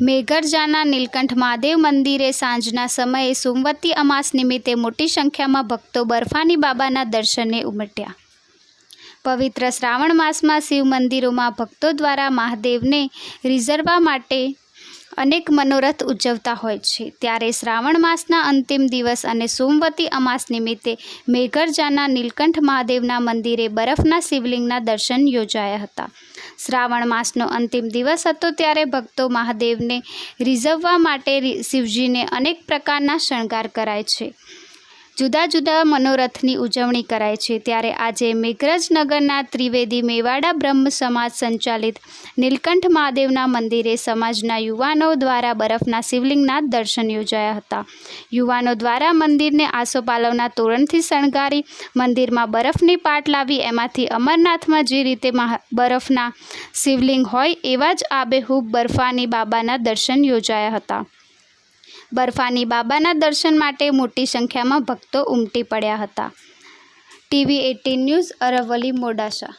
મેઘરજાના નીલકંઠ મહાદેવ મંદિરે સાંજના સમયે સોમવતી અમાસ નિમિત્તે મોટી સંખ્યામાં ભક્તો બર્ફાની બાબાના દર્શને ઉમટ્યા. પવિત્ર શ્રાવણ માસમાં શિવ મંદિરોમાં ભક્તો દ્વારા મહાદેવને રીઝરવા માટે અનેક મનોરથ ઉજવતા હોય છે. ત્યારે શ્રાવણ માસના અંતિમ દિવસ અને સોમવતી અમાસ નિમિત્તે મેઘરજાના નીલકંઠ મહાદેવના મંદિરે બરફના શિવલિંગના દર્શન યોજાયા હતા. શ્રાવણ માસનો અંતિમ દિવસ હતો ત્યારે ભક્તો મહાદેવને રીઝવવા માટે શિવજીને અનેક પ્રકારના શણગાર કરાય છે. જુદા જુદા મનોરથની ઉજવણી કરાય છે. ત્યારે આજે મેઘરજનગરના ત્રિવેદી મેવાડા બ્રહ્મ સમાજ સંચાલિત નીલકંઠ મહાદેવના મંદિરે સમાજના યુવાનો દ્વારા બરફના શિવલિંગના દર્શન યોજાયા હતા. યુવાનો દ્વારા મંદિરને આસોપાલવના તોરણથી શણગારી મંદિરમાં બરફની પાટ લાવી એમાંથી અમરનાથમાં જે રીતે બરફના શિવલિંગ હોય એવા જ આબેહૂબ બરફાની બાબાના દર્શન યોજાયા હતા. બર્ફાની બાબાના દર્શન માટે મોટી સંખ્યામાં ભક્તો ઉમટી પડ્યા હતા. TV eighteen news Aravalli Modasa.